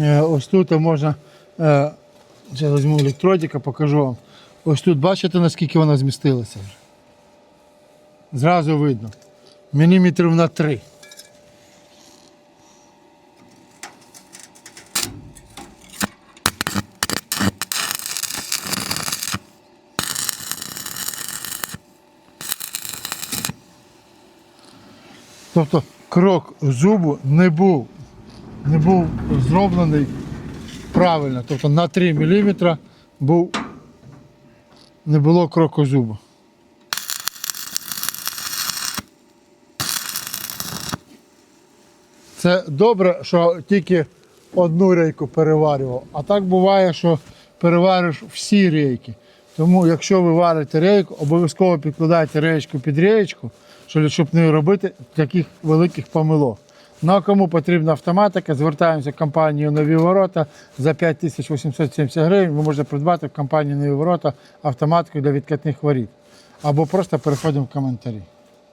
Е, Ось тут можна, е, я візьму електродика, покажу вам. Ось тут бачите, наскільки вона змістилася вже. Зразу видно. Міліметрів на 3. Тобто крок зубу не був, не був зроблений правильно. Тобто на 3 мм був, не було кроку зубу. Це добре, що тільки одну рейку переварював. А так буває, що перевариш всі рейки. Тому, якщо ви варите рейку, обов'язково підкладайте реєчку під реєчку, щоб не робити таких великих помилок. Ну а кому потрібна автоматика, звертаємося в компанію Нові Ворота за 5870 гривень. Ви можете придбати в компанії Нові Ворота автоматику для відкатних воріт. Або просто переходимо в коментарі.